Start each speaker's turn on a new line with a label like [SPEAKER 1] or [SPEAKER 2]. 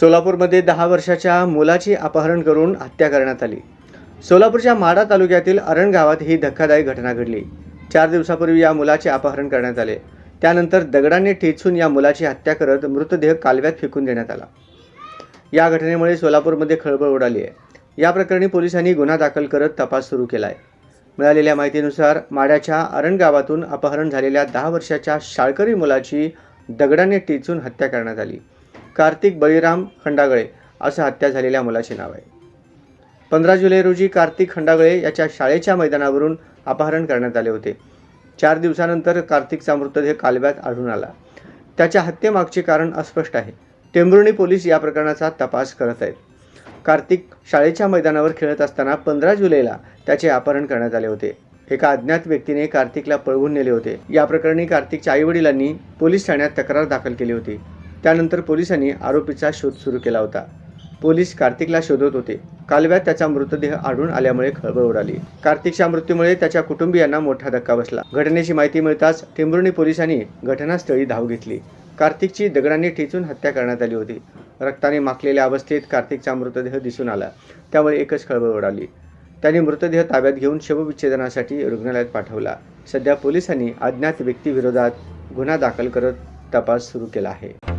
[SPEAKER 1] सोलापूरमध्ये दहा वर्षाच्या मुलाची अपहरण करून हत्या करण्यात आली. सोलापूरच्या माडा तालुक्यातील अरण गावात ही धक्कादायक घटना घडली. चार दिवसापूर्वी या मुलाचे अपहरण करण्यात आले. त्यानंतर दगडांनी ठेचून या मुलाची हत्या करत मृतदेह कालव्यात फेकून देण्यात आला. या घटनेमुळे सोलापूरमध्ये खळबळ उडाली आहे. या प्रकरणी पोलिसांनी गुन्हा दाखल करत तपास सुरू केला आहे मिळालेल्या माहितीनुसार माड्याच्या अरण गावातून अपहरण झालेल्या दहा वर्षाच्या शाळकरी मुलाची दगडाने टिचून हत्या करण्यात आली. कार्तिक बळीराम खंडागळे असं हत्या झालेल्या मुलाचे नाव आहे. पंधरा जुलै रोजी कार्तिक खंडागळे याच्या शाळेच्या मैदानावरून अपहरण करण्यात आले होते. चार दिवसानंतर कार्तिकचा मृतदेह कालव्यात आढळून आला. त्याच्या हत्येमागचे कारण अस्पष्ट आहे. टेंभुर्णी पोलीस या प्रकरणाचा तपास करत आहेत. कार्तिक शाळेच्या मैदानावर खेळत असताना पंधरा जुलैला त्याचे अपहरण करण्यात आले होते. एका अज्ञात व्यक्तीने कार्तिकला पळवून नेले होते. या प्रकरणी कार्तिकच्या आईवडिलांनी पोलीस ठाण्यात तक्रार दाखल केली होती. त्यानंतर पोलिसांनी आरोपीचा शोध सुरू केला होता. पोलीस कार्तिकला शोधत होते. कालव्यात त्याचा मृतदेह आढळून आल्यामुळे खळबळ उडाली. कार्तिकच्या मृत्यूमुळे त्याच्या कुटुंबियांना मोठा धक्का बसला. घटनेची माहिती मिळताच टेंभुर्णी पोलिसांनी घटनास्थळी धाव घेतली. कार्तिकची दगडांनी ठेचून हत्या करण्यात आली होती. रक्ताने माखलेल्या अवस्थेत कार्तिकचा मृतदेह दिसून आला. त्यामुळे एकच खळबळ उडाली. त्यांनी मृतदेह ताब्यात घेऊन शवविच्छेदनासाठी रुग्णालयात पाठवला. सध्या पोलिसांनी अज्ञात व्यक्तीविरोधात गुन्हा दाखल करत तपास सुरू केला आहे.